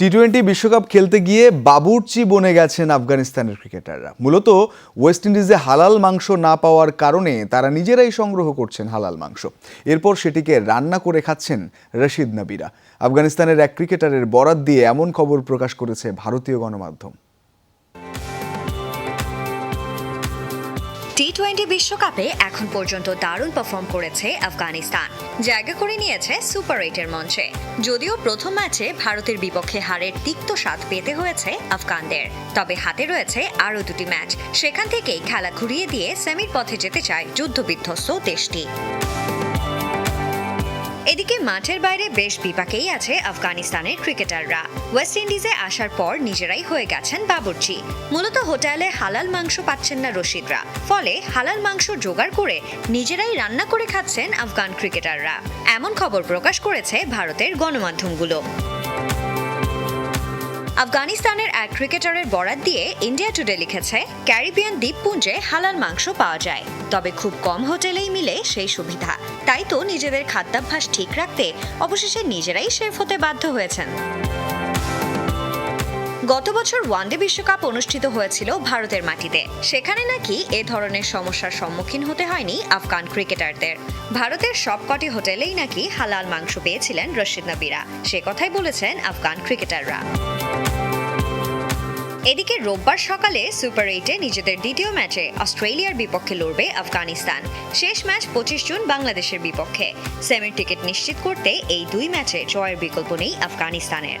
T twenty বিশ্বকাপ খেলতে গিয়ে বাবুর্চি বনে গেছেন আফগানিস্তানের ক্রিকেটাররা। মূলত ওয়েস্ট ইন্ডিজে হালাল মাংস না পাওয়ার কারণে তারা নিজেরাই সংগ্রহ করছেন হালাল মাংস। এরপর সেটিকে রান্না করে খাচ্ছেন রশিদ নাবিরা। আফগানিস্তানের এক ক্রিকেটারের বরাত দিয়ে এমন খবর প্রকাশ করেছে ভারতীয় গণমাধ্যম। টি টোয়েন্টি বিশ্বকাপে এখন পর্যন্ত দারুণ পারফর্ম করেছে আফগানিস্তান। জায়গা করে নিয়েছে সুপার এইটের মঞ্চে। যদিও প্রথম ম্যাচে ভারতের বিপক্ষে হারের তিক্ত স্বাদ পেতে হয়েছে আফগানদের। তবে হাতে রয়েছে আরও দুটি ম্যাচ। সেখান থেকেই খেলা ঘুরিয়ে দিয়ে সেমির পথে যেতে চায় যুদ্ধবিধ্বস্ত দেশটি। এদিকে মাঠের বাইরে বেশ বিপাকেই আছে আফগানিস্তানের ক্রিকেটাররা। ওয়েস্ট ইন্ডিজে আসার পর নিজেরাই হয়ে গেছেন বাবুর্চি। মূলত হোটেলে হালাল মাংস পাচ্ছেন না রশিদরা। ফলে হালাল মাংস জোগাড় করে নিজেরাই রান্না করে খাচ্ছেন আফগান ক্রিকেটাররা। এমন খবর প্রকাশ করেছে ভারতের গণমাধ্যমগুলো। আফগানিস্তানের এক ক্রিকেটারের বরাত দিয়ে ইন্ডিয়া টুডে লিখেছে, ক্যারিবিয়ান দ্বীপপুঞ্জে হালাল মাংস পাওয়া যায়, তবে খুব কম হোটেলেই মিলে সেই সুবিধা। তাই তো নিজেদের খাদ্যাভ্যাস ঠিক রাখতে অবশেষে নিজেরাই শেফ হতে বাধ্য হয়েছেন। গত বছর ওয়ানডে বিশ্বকাপ অনুষ্ঠিত হয়েছিল ভারতের মাটিতে। সেখানে নাকি এ ধরনের সমস্যার সম্মুখীন হতে হয়নি আফগান ক্রিকেটারদের। ভারতের সবকটি হোটেলেই নাকি হালাল মাংস পেয়েছিলেন রশিদ নবিরা। সে কথাই বলেছেন আফগান ক্রিকেটাররা। এদিকে রোববার সকালে সুপার এইটে নিজেদের দ্বিতীয় ম্যাচে অস্ট্রেলিয়ার বিপক্ষে লড়বে আফগানিস্তান। শেষ ম্যাচ পঁচিশ জুন বাংলাদেশের বিপক্ষে। সেমির টিকিট নিশ্চিত করতে এই দুই ম্যাচে জয়ের বিকল্প নেই আফগানিস্তানের।